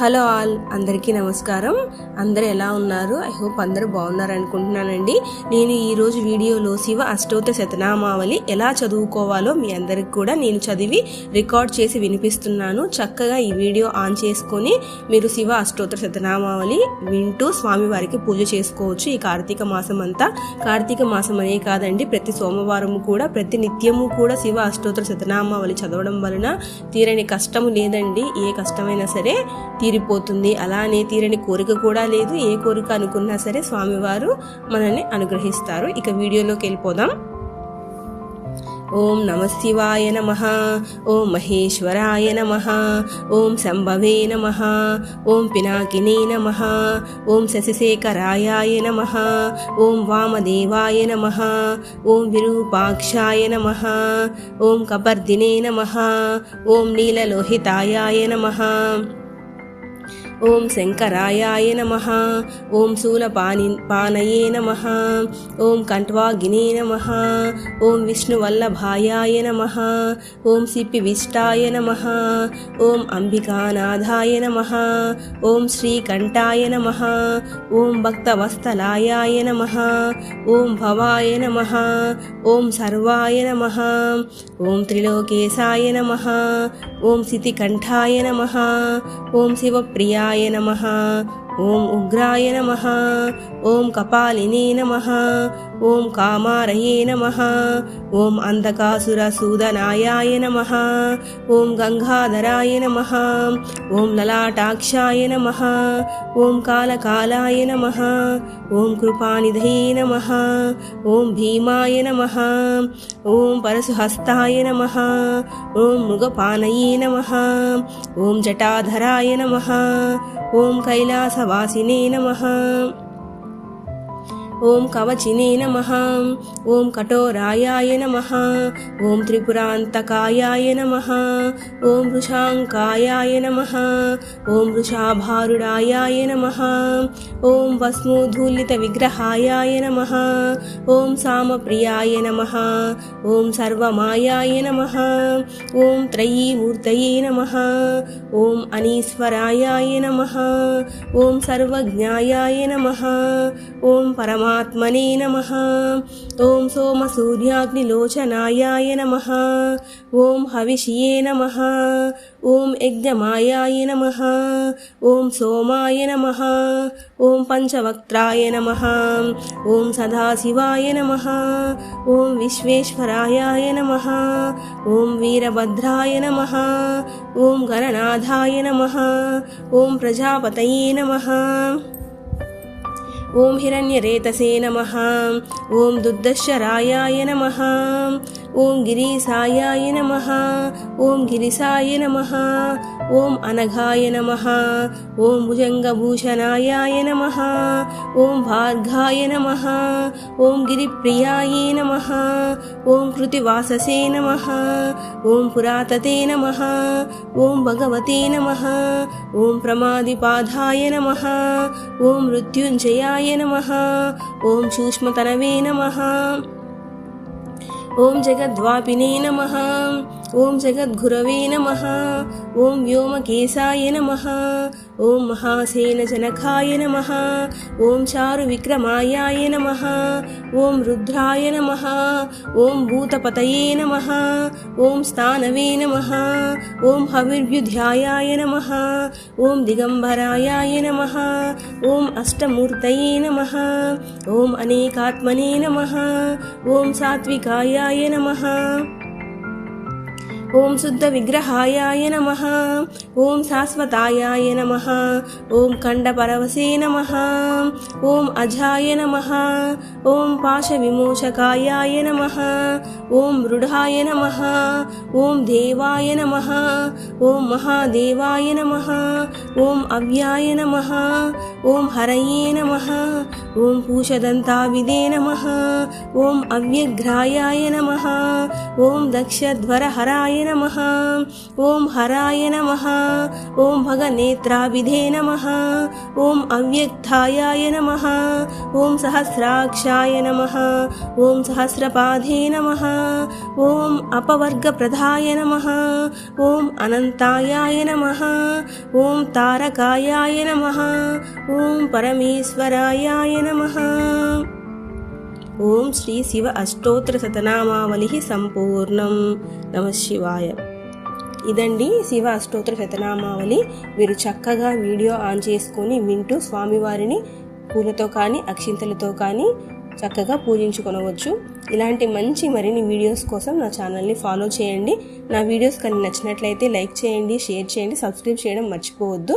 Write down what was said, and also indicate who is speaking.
Speaker 1: Hello all అందరికీ నమస్కారం. అందరు ఎలా ఉన్నారు? ఐ హోప్ అందరూ బాగున్నారు అనుకుంటున్నానండి. నేను ఈరోజు వీడియోలో శివ అష్టోత్తర శతనామావళి ఎలా చదువుకోవాలో మీ అందరికి కూడా నేను చదివి రికార్డ్ చేసి వినిపిస్తున్నాను. చక్కగా ఈ వీడియో ఆన్ చేసుకొని మీరు శివ అష్టోత్తర శతనామావళి వింటూ స్వామివారికి పూజ చేసుకోవచ్చు. ఈ కార్తీక మాసం అంతా. కార్తీక మాసం అనే కాదండి ప్రతి సోమవారం కూడా ప్రతి నిత్యము కూడా శివ అష్టోత్తర శతనామావళి చదవడం వలన తీరని కష్టము లేదండి. ఏ కష్టమైనా సరే తీరిపోతుంది. అలానే తీరని కోరిక కూడా లేదు. ఏ కోరిక అనుకున్నా సరే స్వామివారు మనల్ని అనుగ్రహిస్తారు. ఇక వీడియోలోకి వెళ్ళిపోదాం. ఓం నమశివాయ నమ. ఓం మహేశ్వరాయ నమ. ఓం శంభవే నమ. ఓం పినాకినే నమ. ఓం శశిశేఖరాయ నమ. ఓం వామదేవాయ నమ. ఓం విరూపాక్షాయ నమ. ఓం కబర్దినే నమ. ఓం నీలలోహితాయ నమ. ఓం శంకరాయాయ నమ ఓం శూలపాని పానయే నమ ఓం కంఠ్వాగినే నమ ఓం విష్ణువల్లభాయాయ నమ ఓం సిప్పివిష్టాయ నమ ఓం అంబికానాథాయ నమ ఓం శ్రీకంఠాయ నమ ఓం భక్తవత్సలాయాయ నమ ఓం భవాయ నమ ఓం సర్వాయ నమ ఓం త్రిలోకేశాయ నమ ఓం సితికంఠాయ నమ ఓం శివప్రియాయ నమ ఓం ఉగ్రాయ నమ ఓం కపాలినే నమ ఓం కామారయే నమ ఓం అంధకాసురసూదనాయాయ నమ ఓం గంగాధరాయ నమ ఓం లలాటాక్షాయ నమ ఓం కాలకాలాయ నమ ఓం కృపానిధయే నమ ఓం భీమాయ నమ ఓం పరశుహస్తాయ నమ ఓం మృగపానయే నమ ఓం జటాధరాయ నమ ఓం కైలాసవాసినే నమ ఓం కవచినే నమ ఓం కఠోరాయాయ నమ ఓం త్రిపురాంతకాయాయ నమ ఓం వృషాంకాయాయ నమ ఓం వృషాభారుడాయాయ నమ ఓం భస్మోధూలిత విగ్రహాయాయ నమ ఓం సామప్రియాయ నమ ఓం సర్వమాయాయ నమ ఓం త్రయీమూర్తయే నమ ఓం అనీశ్వరాయాయ నమ ఓం సర్వజ్ఞాయాయ నమ ఓం పరమా పరమాత్మనే నమ ఓం సోమసూర్యాగ్నిలోచనాయాయ నమ ఓం హవిషియే నమ ఓం యజ్ఞమాయాయ నమ ఓం సోమాయ నమ ఓం పంచవక్త్రాయ నమ ఓం సదాశివాయ నమ ఓం విశ్వేశ్వరాయ నమ ఓం వీరభద్రాయ నమ ఓం గణనాథాయ నమ ఓం ప్రజాపతయే ॐ हिरण्यरेतसे नमः ॐ दुर्दशरायाय नमः ॐ गिरीसायाय नमः ॐ गिरिसाय नमः ॐ अनघाय नमः ॐ भुजङ्गभूषणायाय नमः ॐ भार्गाय नमः ॐ गिरिप्रियायै नमः ॐ कृतिवाससे नमः ॐ पुरातते नमः ॐ भगवते नमः ॐ प्रमादिपाधाय नमः ॐ मृत्युञ्जयाय మృత్యుంజయాయ నమ. ఓం సూక్ష్మతనవే నమ. ఓం జగద్వాపినే నమ. ఓం జగద్గురవే నమ ఓం వ్యోమకేశాయ నమ ఓం మహాసేన జనకాయ నమ ఓం చారు విక్రమాయాయ నమ ఓం రుద్రాయ నమ ఓం భూతపతయే నమ ఓం స్థానవే నమ ఓం హవిర్భ్యుధ్యాయాయ నమ ఓం దిగంబరాయాయ నమ ఓం అష్టమూర్తయే నమ ఓం అనేకాత్మనే నమ ఓం సాత్వికాయాయ నమ ॐ शुद्धविग्रहायाय नमः ॐ शाश्वतायाय नमः ॐ खण्डपरवसे नमः ॐ अजाय नमः ॐ पाशविमोचकायाय नमः ॐ मृढाय नमः ॐ देवाय नमः ॐ महादेवाय नमः ॐ अव्याय नमः ॐ हरये नमः ॐ पूषदन्ताविदे नमः ॐ अव्यघ्रायाय नमः ॐ दक्षध्वरहराय नमः। ॐ हराय नमः। ॐ भगनेत्राभिधे नमः। ॐ अव्यक्तायाय नमः। ॐ सहस्राक्षाय नमः। ॐ सहस्रपाधे नमः। ॐ अपवर्गप्रधाय नमः। ॐ अनन्तायाय नमः। ॐ तारकायाय नमः। ॐ परमेश्वरायाय नमः। ఓం శ్రీ శివ అష్టోత్తర శతనామావళి సంపూర్ణం నమ శివాయ. ఇదండి శివ అష్టోత్తర శతనామావళి. మీరు చక్కగా వీడియో ఆన్ చేసుకొని వింటూ స్వామివారిని పూలతో కానీ అక్షింతలతో కానీ చక్కగా పూజించుకొనవచ్చు. ఇలాంటి మంచి మరిన్ని వీడియోస్ కోసం నా ఛానల్ని ఫాలో చేయండి. నా వీడియోస్ కానీ నచ్చినట్లయితే లైక్ చేయండి షేర్ చేయండి సబ్స్క్రైబ్ చేయడం మర్చిపోవద్దు.